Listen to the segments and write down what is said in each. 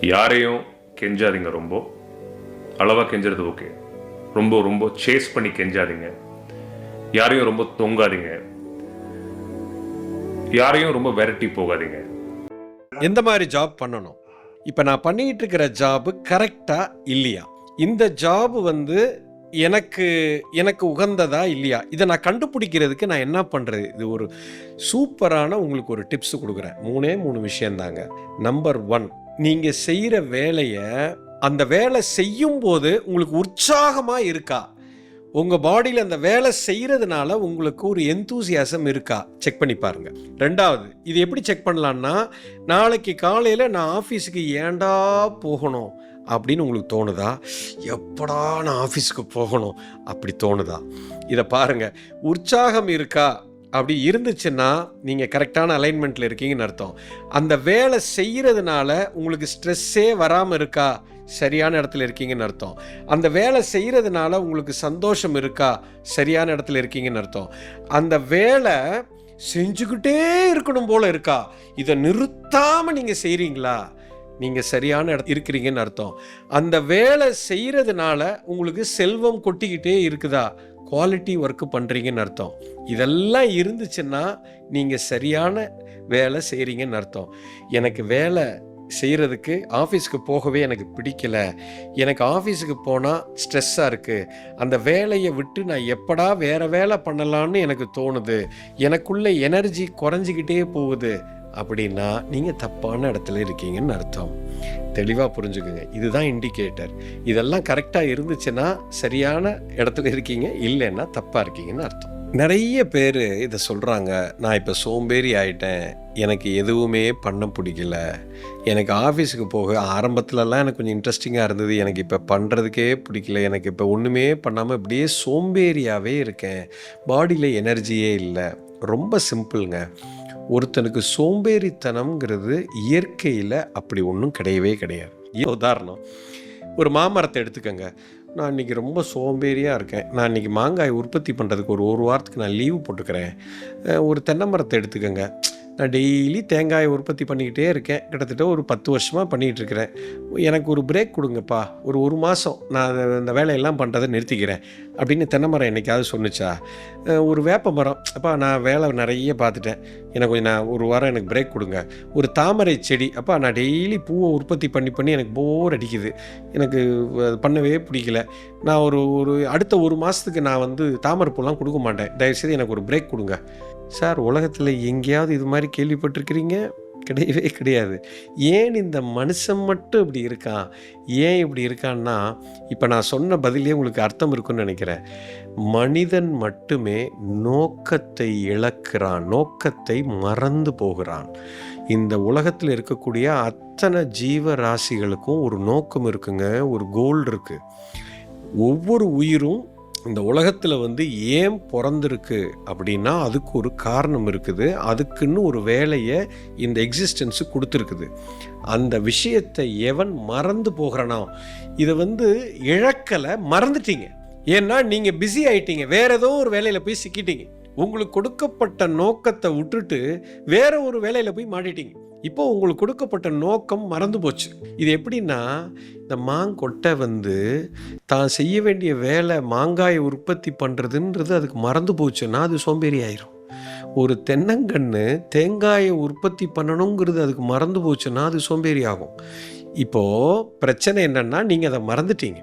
யாரையும் கெஞ்சாதீங்க ரொம்ப. அளவாக கெஞ்சுறது ஓகே ரொம்ப ரொம்ப சேஸ் பண்ணி கெஞ்சாதீங்க. யாரையும் ரொம்ப தொங்காதீங்க. யாரையும் ரொம்ப விரட்டி போகாதீங்க. எந்த மாதிரி ஜாப் பண்ணணும்? இப்போ நான் பண்ணிட்டு இருக்கிற ஜாபு கரெக்டா இல்லையா? இந்த ஜாப் வந்து எனக்கு எனக்கு உகந்ததா இல்லையா? இதை நான் கண்டுபிடிக்கிறதுக்கு நான் என்ன பண்ணுறது இது ஒரு சூப்பரான உங்களுக்கு ஒரு டிப்ஸ் கொடுக்குறேன். மூணே மூணு விஷயந்தாங்க. நம்பர் ஒன் நீங்கள் செய்கிற வேலையை அந்த வேலை செய்யும் போது உங்களுக்கு உற்சாகமாக இருக்கா? உங்கள் பாடியில் அந்த வேலை செய்கிறதுனால உங்களுக்கு ஒரு எந்தூசியாசம் இருக்கா? செக் பண்ணி பாருங்கள் ரெண்டாவது இது எப்படி செக் பண்ணலான்னா நாளைக்கு காலையில் நான் ஆஃபீஸுக்கு ஏண்டா போகணும்? அப்படின்னு உங்களுக்கு தோணுதா? எப்படா நான் ஆஃபீஸுக்கு போகணும்? அப்படி தோணுதா? இதை பாருங்கள் உற்சாகம் இருக்கா? அப்படி இருந்துச்சுன்னா நீங்கள் கரெக்டான அலைன்மெண்ட்டில் இருக்கீங்கன்னு அர்த்தம். அந்த வேலை செய்கிறதுனால உங்களுக்கு ஸ்ட்ரெஸ்ஸே வராமல் இருக்கா? சரியான இடத்துல இருக்கீங்கன்னு அர்த்தம். அந்த வேலை செய்கிறதுனால உங்களுக்கு சந்தோஷம் இருக்கா? சரியான இடத்துல இருக்கீங்கன்னு அர்த்தம். அந்த வேலை செஞ்சுக்கிட்டே இருக்கணும் போல் இருக்கா? இதை நிறுத்தாமல் நீங்கள் செய்கிறீங்களா நீங்கள் சரியான இடத்து இருக்கிறீங்கன்னு அர்த்தம். அந்த வேலை செய்கிறதுனால உங்களுக்கு செல்வம் கொட்டிக்கிட்டே இருக்குதா? குவாலிட்டி ஒர்க்கு பண்ணுறீங்கன்னு அர்த்தம். இதெல்லாம் இருந்துச்சுன்னா நீங்கள் சரியான வேலை செய்கிறீங்கன்னு அர்த்தம். எனக்கு வேலை செய்கிறதுக்கு ஆஃபீஸ்க்கு போகவே எனக்கு பிடிக்கல. எனக்கு ஆஃபீஸுக்கு போனால் ஸ்ட்ரெஸ்ஸாக இருக்குது அந்த வேலையை விட்டு நான் எப்படா வேறு வேலை பண்ணலான்னு எனக்கு தோணுது. எனக்குள்ளே எனர்ஜி குறைஞ்சிக்கிட்டே போகுது. அப்படின்னா நீங்கள் தப்பான இடத்துல இருக்கீங்கன்னு அர்த்தம். தெளிவாக புரிஞ்சுக்குங்க. இதுதான் இண்டிகேட்டர் இதெல்லாம் கரெக்டாக இருந்துச்சுன்னா சரியான இடத்துல இருக்கீங்க இல்லைன்னா தப்பாக இருக்கீங்கன்னு அர்த்தம். நிறைய பேர் இதை சொல்கிறாங்க நான் இப்போ சோம்பேறி ஆயிட்டேன். எனக்கு எதுவுமே பண்ண பிடிக்கல. எனக்கு ஆஃபீஸுக்கு போக ஆரம்பத்துலலாம் எனக்கு கொஞ்சம் இன்ட்ரெஸ்டிங்காக இருந்தது. எனக்கு இப்போ பண்ணுறதுக்கே பிடிக்கல. எனக்கு இப்போ ஒன்றுமே பண்ணாமல் இப்படியே சோம்பேறியாகவே இருக்கேன். பாடியில் எனர்ஜியே இல்லை. ரொம்ப சிம்பிளுங்க ஒருத்தனுக்கு சோம்பேறித்தனம்ங்கிறது இயற்கையில் அப்படி ஒன்றும் கிடையவே கிடையாது. ஏன் உதாரணம் ஒரு மாமரத்தை எடுத்துக்கோங்க. நான் இன்றைக்கி ரொம்ப சோம்பேறியாக இருக்கேன். நான் இன்றைக்கி மாங்காய் உற்பத்தி பண்ணுறதுக்கு ஒரு ஒரு வாரத்துக்கு நான் லீவு போட்டுக்கிறேன். ஒரு தென்னை மரத்தை எடுத்துக்கோங்க. நான் டெய்லி தேங்காயை உற்பத்தி பண்ணிக்கிட்டே இருக்கேன். கிட்டத்தட்ட ஒரு பத்து வருஷமாக பண்ணிகிட்டு இருக்கிறேன் எனக்கு ஒரு பிரேக் கொடுங்கப்பா. ஒரு ஒரு மாதம் நான் அதை- இந்த வேலையெல்லாம் பண்ணுறதை நிறுத்திக்கிறேன். அப்படின்னு தென்னை மரம் என்னைக்காவது சொன்னுச்சா? ஒரு வேப்ப மரம். அப்பா நான் வேலை நிறைய பார்த்துட்டேன். எனக்கு கொஞ்சம் நான் ஒரு வாரம் எனக்கு பிரேக் கொடுங்க. ஒரு தாமரை செடி. அப்பா நான் டெய்லி பூவை உற்பத்தி பண்ணி பண்ணி எனக்கு போர் அடிக்குது. எனக்கு அது பண்ணவே பிடிக்கல. நான் ஒரு ஒரு அடுத்த ஒரு மாதத்துக்கு நான் வந்து தாமரை பூலாம் கொடுக்க மாட்டேன். தயவுசெய்து எனக்கு ஒரு பிரேக் கொடுங்க. சார் உலகத்தில் எங்கேயாவது இது மாதிரி கேள்விப்பட்டிருக்கிறீங்க? கிடையவே கிடையாது. ஏன் இந்த மனுஷன் மட்டும் இப்படி இருக்கான்? ஏன் இப்படி இருக்கான்னா இப்போ நான் சொன்ன பதிலே உங்களுக்கு அர்த்தம் இருக்குன்னு நினைக்கிறேன். மனிதன் மட்டுமே நோக்கத்தை இழக்கிறான் நோக்கத்தை மறந்து போகிறான். இந்த உலகத்தில் இருக்கக்கூடிய அத்தனை ஜீவராசிகளுக்கும் ஒரு நோக்கம் இருக்குங்க ஒரு கோல் இருக்குது ஒவ்வொரு உயிரும் இந்த உலகத்தில் வந்து ஏன் பிறந்திருக்கு அப்படின்னா அதுக்கு ஒரு காரணம் இருக்குது. அதுக்குன்னு ஒரு வேலையை இந்த எக்ஸிஸ்டன்ஸு கொடுத்துருக்குது. அந்த விஷயத்தை எவன் மறந்து போகிறானோ இதை வந்து இழக்கலை மறந்துட்டீங்க. ஏன்னா நீங்கள் பிஸி ஆயிட்டீங்க. வேற ஏதோ ஒரு வேலையில் போய் சிக்கிட்டீங்க. உங்களுக்கு கொடுக்கப்பட்ட நோக்கத்தை விட்டுட்டு வேற ஒரு வேலையில் போய் மாட்டிட்டீங்க. இப்போ உங்களுக்கு கொடுக்கப்பட்ட நோக்கம் மறந்து போச்சு. இது எப்படின்னா இந்த மாங்கொட்டை வந்து தான் செய்ய வேண்டிய வேலை மாங்காயை உற்பத்தி பண்ணுறதுன்றது அதுக்கு மறந்து போச்சுன்னா அது சோம்பேறி ஆயிரும். ஒரு தென்னங்கன்று தேங்காயை உற்பத்தி பண்ணணுங்கிறது அதுக்கு மறந்து போச்சுன்னா அது சோம்பேறி ஆகும். இப்போது பிரச்சனை என்னென்னா நீங்கள் அதை மறந்துட்டீங்க.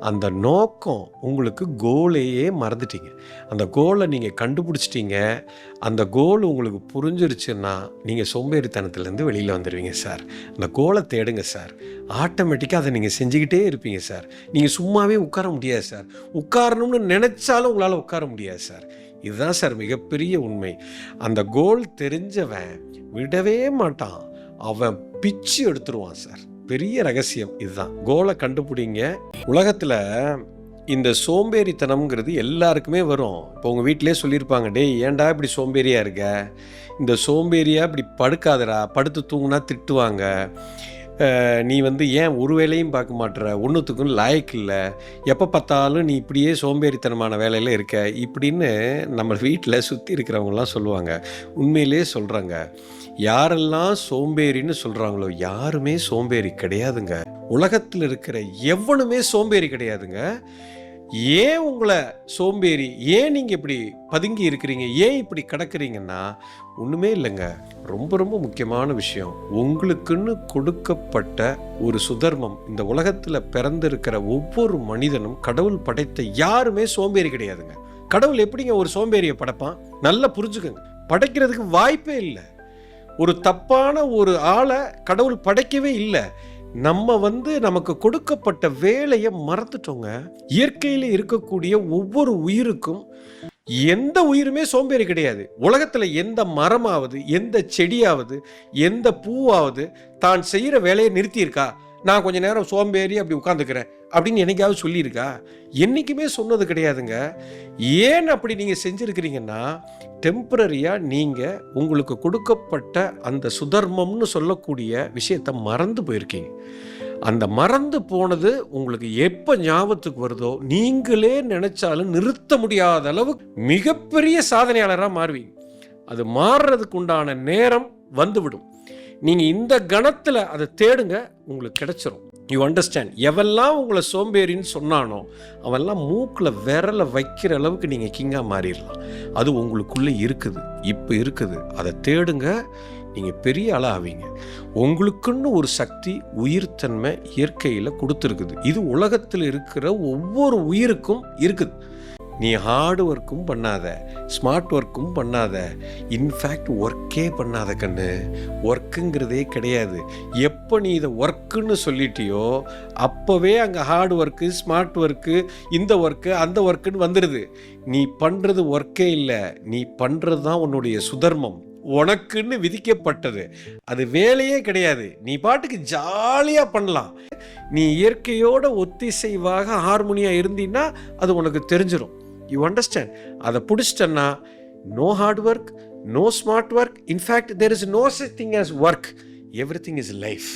அந்த நோக்கம் உங்களுக்கு கோலையே மறந்துட்டீங்க. அந்த கோலை நீங்கள் கண்டுபிடிச்சிட்டீங்க. அந்த கோல் உங்களுக்கு புரிஞ்சிருச்சுன்னா நீங்கள் சோம்பேறித்தனத்துலேருந்து வெளியில் வந்துடுவீங்க சார். அந்த கோலை தேடுங்க சார். ஆட்டோமேட்டிக்காக அதை நீங்கள் செஞ்சுக்கிட்டே இருப்பீங்க சார். நீங்கள் சும்மாவே உட்கார முடியாது சார். உட்காரணும்னு நினச்சாலும் உங்களால் உட்கார முடியாது சார். இதுதான் சார் மிகப்பெரிய உண்மை. அந்த கோல் தெரிஞ்சவன் விடவே மாட்டான். அவன் பிச்சு எடுத்துருவான் சார். பெரிய ரகசியம் இதுதான். கோலை கண்டுபிடிங்க. உலகத்தில் இந்த சோம்பேறித்தனம்ங்கிறது எல்லாருக்குமே வரும். இப்போ உங்கள் வீட்டிலே சொல்லியிருப்பாங்க டேய் ஏன்டா இப்படி சோம்பேறியாக இருக்க? இந்த சோம்பேறியாக இப்படி படுக்காதடா படுத்து தூங்குனா திட்டுவாங்க. நீ வந்து ஏன் ஒரு வேலையும் பார்க்க மாட்டுற? ஒன்றுத்துக்கும் லாயக்கு இல்லை. எப்போ பார்த்தாலும் நீ இப்படியே சோம்பேறித்தனமான வேலையில் இருக்க? இப்படின்னு நம்ம வீட்டில் சுற்றி இருக்கிறவங்களாம் சொல்லுவாங்க. உண்மையிலே சொல்கிறாங்க யாரெல்லாம் சோம்பேறின்னு சொல்கிறாங்களோ யாருமே சோம்பேறி கிடையாதுங்க. உலகத்தில் இருக்கிற எவனுமே சோம்பேறி கிடையாதுங்க. ஏன் உங்களை சோம்பேறி ஏன் நீங்கள் இப்படி பதுங்கி இருக்கிறீங்க ஏன் இப்படி கிடக்குறீங்கன்னா ஒன்றுமே இல்லைங்க. ரொம்ப ரொம்ப முக்கியமான விஷயம். உங்களுக்குன்னு கொடுக்கப்பட்ட ஒரு சுதர்மம் இந்த உலகத்தில் பிறந்திருக்கிற ஒவ்வொரு மனிதனும் கடவுள் படைத்த யாருமே சோம்பேறி கிடையாதுங்க. கடவுள் எப்படிங்க ஒரு சோம்பேறியை படைப்பான்? நல்லா புரிஞ்சுக்கோங்க. படைக்கிறதுக்கு வாய்ப்பே இல்லை. ஒரு தப்பான ஒரு ஆளை கடவுள் படைக்கவே இல்லை. நம்ம வந்து நமக்கு கொடுக்கப்பட்ட வேலையை மறந்துட்டோங்க. இயற்கையில் இருக்கக்கூடிய ஒவ்வொரு உயிருக்கும் எந்த உயிருமே சோம்பேறி கிடையாது. உலகத்தில் எந்த மரமாவது எந்த செடியாவது எந்த பூவாவது தான் செய்கிற வேலையை நிறுத்தியிருக்கா? நான் கொஞ்ச நேரம் சோம்பேறி அப்படி உட்காந்துக்கிறேன் அப்படின்னு என்னைக்காவது சொல்லியிருக்கா? என்றைக்குமே சொன்னது கிடையாதுங்க. ஏன் அப்படி நீங்கள் செஞ்சுருக்கிறீங்கன்னா டெம்பரரியாக நீங்கள் உங்களுக்கு கொடுக்கப்பட்ட அந்த சுதர்மம்னு சொல்லக்கூடிய விஷயத்தை மறந்து போயிருக்கீங்க. அந்த மறந்து போனது உங்களுக்கு எப்போ ஞாபகத்துக்கு வருதோ நீங்களே நினச்சாலும் நிறுத்த முடியாத அளவு மிகப்பெரிய சாதனையாளராக மாறுவீங்க. அது மாறுறதுக்கு உண்டான நேரம் வந்துவிடும். நீங்கள் இந்த கணத்தில் அதை தேடுங்க உங்களுக்கு கிடைச்சிரும். யூ அண்டர்ஸ்டாண்ட் எவெல்லாம் உங்களை சோம்பேறின்னு சொன்னானோ அவெல்லாம் மூக்கில் விரலை வைக்கிற அளவுக்கு நீங்கள் கிங்காக மாறிடலாம். அது உங்களுக்குள்ளே இருக்குது. இப்போ இருக்குது. அதை தேடுங்க. நீங்கள் பெரிய ஆளாக ஆவீங்க. உங்களுக்குன்னு ஒரு சக்தி உயிர்த்தன்மை இயற்கையில் கொடுத்துருக்குது. இது உலகத்தில் இருக்கிற ஒவ்வொரு உயிருக்கும் இருக்குது. நீ ஹார்டு ஒர்க்கும் பண்ணாத ஸ்மார்ட் ஒர்க்கும் பண்ணாத. இன்ஃபேக்ட் ஒர்க்கே பண்ணாத கண்ணு. ஒர்க்குங்கிறதே கிடையாது. எப்போ நீ இதை ஒர்க்குன்னு சொல்லிட்டியோ அப்போவே அங்கே ஹார்ட் ஒர்க்கு ஸ்மார்ட் ஒர்க்கு இந்த ஒர்க்கு அந்த ஒர்க்குன்னு வந்துடுது நீ பண்ணுறது ஒர்க்கே இல்லை. நீ பண்ணுறது தான் உன்னுடைய சுதர்மம். உனக்குன்னு விதிக்கப்பட்டது. அது வேலையே கிடையாது. நீ பாட்டுக்கு ஜாலியாக பண்ணலாம். நீ இயற்கையோட ஒத்திசைவாக ஹார்மோனியாக இருந்தீன்னா அது உனக்கு தெரிஞ்சிடும் யூ அண்டர்ஸ்டாண்ட் அதை பிடிச்சிட்டேன்னா no hard work no smart work in fact there is no such thing as work everything is life